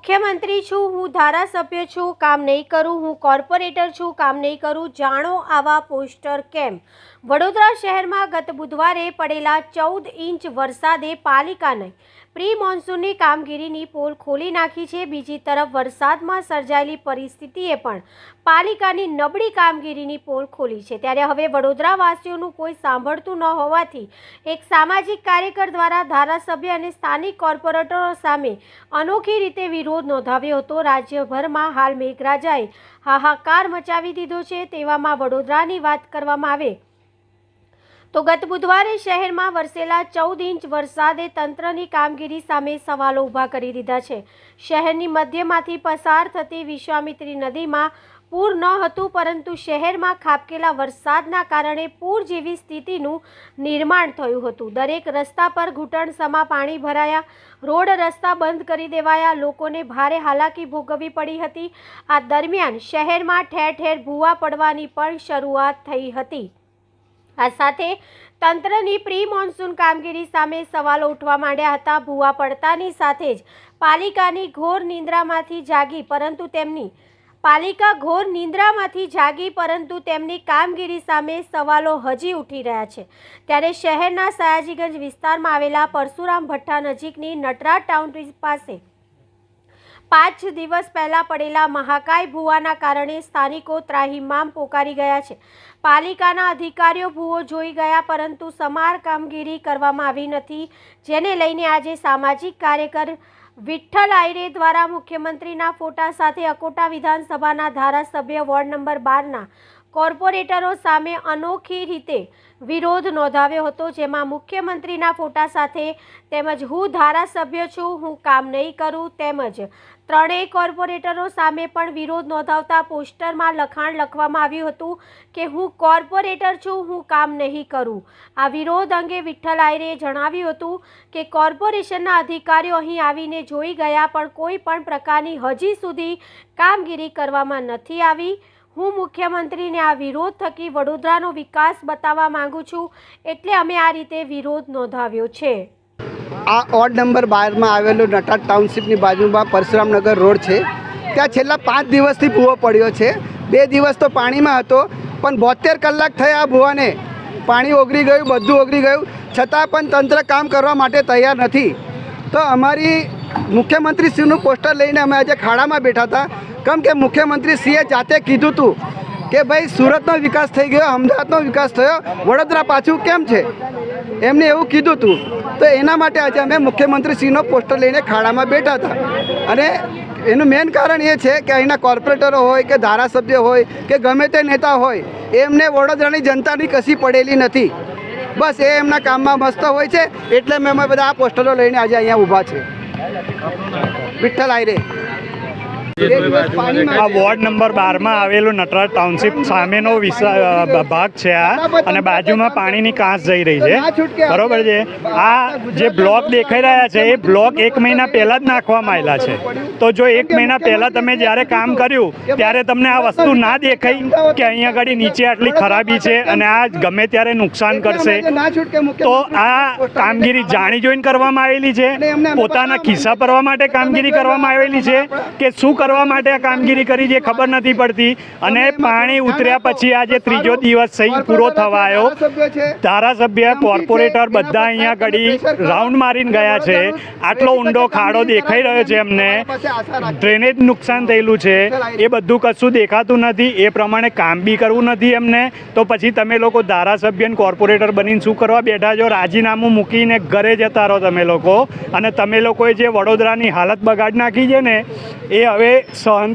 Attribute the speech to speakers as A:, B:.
A: મુખ્યમંત્રી છું, હું ધારાસભ્ય છું, કામ નહીં કરું, હું કોર્પોરેટર છું, કામ નહીં કરું, જાણો આવા પોસ્ટર કેમ? વડોદરા શહેરમાં ગત બુધવારે પડેલા ચૌદ ઇંચ વરસાદે પાલિકાને પ્રી મોન્સૂનની કામગીરીની પોલ ખોલી નાખી છે. બીજી તરફ વરસાદમાં સર્જાયેલી પરિસ્થિતિએ પણ પાલિકાની નબળી કામગીરીની પોલ ખોલી છે. ત્યારે હવે વડોદરાવાસીઓનું કોઈ સાંભળતું ન હોવાથી એક સામાજિક કાર્યકર દ્વારા ધારાસભ્ય અને સ્થાનિક કોર્પોરેટરો સામે અનોખી રીતે વિરોધ નોંધાવ્યો હતો. રાજ્યભરમાં હાલ મેઘરાજાએ હાહાકાર મચાવી દીધો છે. તેવામાં વડોદરાની વાત કરવામાં આવે તો ગત બુધવારે શહેરમાં વરસેલા ચૌદ ઇંચ વરસાદે તંત્રની કામગીરી સામે સવાલો ઊભા કરી દીધા છે. શહેરની મધ્યમાંથી પસાર થતી વિશ્વામિત્રી નદીમાં પૂર ન હતું, પરંતુ શહેરમાં ખાબકેલા વરસાદના કારણે પૂર જેવી સ્થિતિનું નિર્માણ થયું હતું. દરેક રસ્તા પર ઘૂંટણ સમા પાણી ભરાયા, રોડ રસ્તા બંધ કરી દેવાયા, લોકોને ભારે હાલાકી ભોગવવી પડી હતી. આ દરમિયાન શહેરમાં ઠેર ઠેર ભૂવા પડવાની પણ શરૂઆત થઈ હતી. આ સાથે તંત્રની પ્રી મોન્સૂન કામગીરી સામે સવાલો ઉઠવા માંડ્યા હતા. ભૂવા પડતાની સાથે જ પાલિકાની ઘોર નિંદ્રામાંથી જાગી, પરંતુ તેમની પાલિકા ઘોર નિંદ્રામાંથી જાગી, પરંતુ તેમની કામગીરી સામે સવાલો હજી ઉઠી રહ્યા છે. ત્યારે શહેરના સયાજીગંજ વિસ્તારમાં આવેલા પરશુરામ ભઠ્ઠા નજીકની નટરાજ ટાઉન પાસે પાંચ દિવસ પહેલાં પડેલા મહાકાય ભૂવાના કારણે સ્થાનિકો ત્રાહિમામ પોકારી ગયા છે. પાલિકાના અધિકારીઓ ભૂવો જોઈ ગયા, પરંતુ સમાર કામગીરી કરવામાં આવી નથી, જેને લઈને આજે સામાજિક કાર્યકર વિઠ્ઠલ આયરે દ્વારા મુખ્યમંત્રીના ફોટા સાથે અકોટા વિધાનસભાના ધારાસભ્ય વોર્ડ નંબર બારના કોર્પોરેટરો સામે અનોખી રીતે વિરોધ નોંધાવ્યો હતો, જેમાં મુખ્યમંત્રીના ફોટા સાથે તેમજ હું ધારાસભ્ય છું, હું કામ નહીં કરું, તેમજ ત્રણેય કોર્પોરેટરો સામે પણ વિરોધ નોંધાવતા પોસ્ટરમાં લખાણ લખવામાં આવ્યું હતું કે હું કોર્પોરેટર છું, હું કામ નહીં કરું. આ વિરોધ અંગે વિઠ્ઠલ આયરે જણાવ્યું હતું કે કોર્પોરેશનના અધિકારીઓ અહીં આવીને જોઈ ગયા, પણ કોઈ પણ પ્રકારની હજી સુધી કામગીરી કરવામાં નથી આવી. હું મુખ્યમંત્રીને આ વિરોધ થકી વડોદરાનો વિકાસ બતાવવા માંગુ છું, એટલે અમે આ રીતે વિરોધ નોંધાવ્યો છે.
B: આ ઓડ નંબર બારમાં આવેલું નટાટ ટાઉનશીપની બાજુમાં પરશુરામનગર રોડ છે. ત્યાં છેલ્લા પાંચ દિવસથી ભૂવો પડ્યો છે. બે દિવસ તો પાણીમાં હતો, પણ બોતેર કલાક થયા ભૂવાને. પાણી ઓગળી ગયું, બધું ઓગળી ગયું. છતાં પણ તંત્ર કામ કરવા માટે તૈયાર નથી. તો અમારી મુખ્યમંત્રીશ્રીનું પોસ્ટર લઈને અમે આજે ખાડામાં બેઠા હતા. કેમ કે મુખ્યમંત્રી શ્રીએ જાતે કીધું હતું કે ભાઈ સુરતનો વિકાસ થઈ ગયો, અમદાવાદનો વિકાસ થયો, વડોદરા પાછું કેમ છે? એમને એવું કીધું હતું તો એના માટે આજે અમે મુખ્યમંત્રીશ્રીનો પોસ્ટર લઈને ખાડામાં બેઠા હતા. અને એનું મેન કારણ એ છે કે અહીંના કોર્પોરેટરો હોય કે ધારાસભ્ય હોય કે ગમે તે નેતા હોય, એમને વડોદરાની જનતાની કશી પડેલી નથી. બસ એ એમના કામમાં મસ્ત હોય છે. એટલે મેં અમે બધા આ પોસ્ટરો લઈને આજે અહીંયા ઊભા છે. વિઠ્ઠલ આયરે.
C: આ વોર્ડ નંબર બારમાં આવેલું નટરાજ ટાઉનશીપ સામેનો ભાગ છે આ. અને બાજુમાં પાણીની કાંસ જઈ રહી છે. બરોબર છે. આ જે બ્લોક દેખાઈ રહ્યા છે, એ બ્લોક એક મહિના પહેલાં જ નાખવામાં આવેલા છે. તો જો એક મહિના પહેલાં તમે જ્યારે કામ કર્યું, ત્યારે તમને આ વસ્તુ ના દેખાઈ કે અહીંયા આગળ નીચે આટલી ખરાબી છે અને આ ગમે ત્યારે નુકસાન કરશે. તો આ કામગીરી જાણી જોઈને કરવામાં આવેલી છે. પોતાના ખિસ્સા ભરવા માટે કામગીરી કરવામાં આવેલી છે કે શું માટે આ કામગીરી કરી છે ખબર નથી પડતી. અને પાણી ઉતર્યા પછી આજે ત્રીજો દિવસ સહી પૂરો થવાયો.
B: ધારાસભ્ય
C: કોર્પોરેટર બધા અહીંયા ઘડી રાઉન્ડ મારીને ગયા છે. આટલો ઊંડો ખાડો દેખાઈ રહ્યો છે એમને ડ્રેનેજ નુકસાન થયેલું છે. એ બધું કશું દેખાતું નથી. એ પ્રમાણે કામ બી કરવું નથી એમને તો પછી તમે લોકો ધારાસભ્ય અને કોર્પોરેટર બનીને શું કરવા બેઠા છો? રાજીનામું મૂકીને ઘરે જતા રહો તમે લોકો. અને તમે લોકોએ જે વડોદરાની હાલત બગાડ નાખી છે ને એ હવે Son.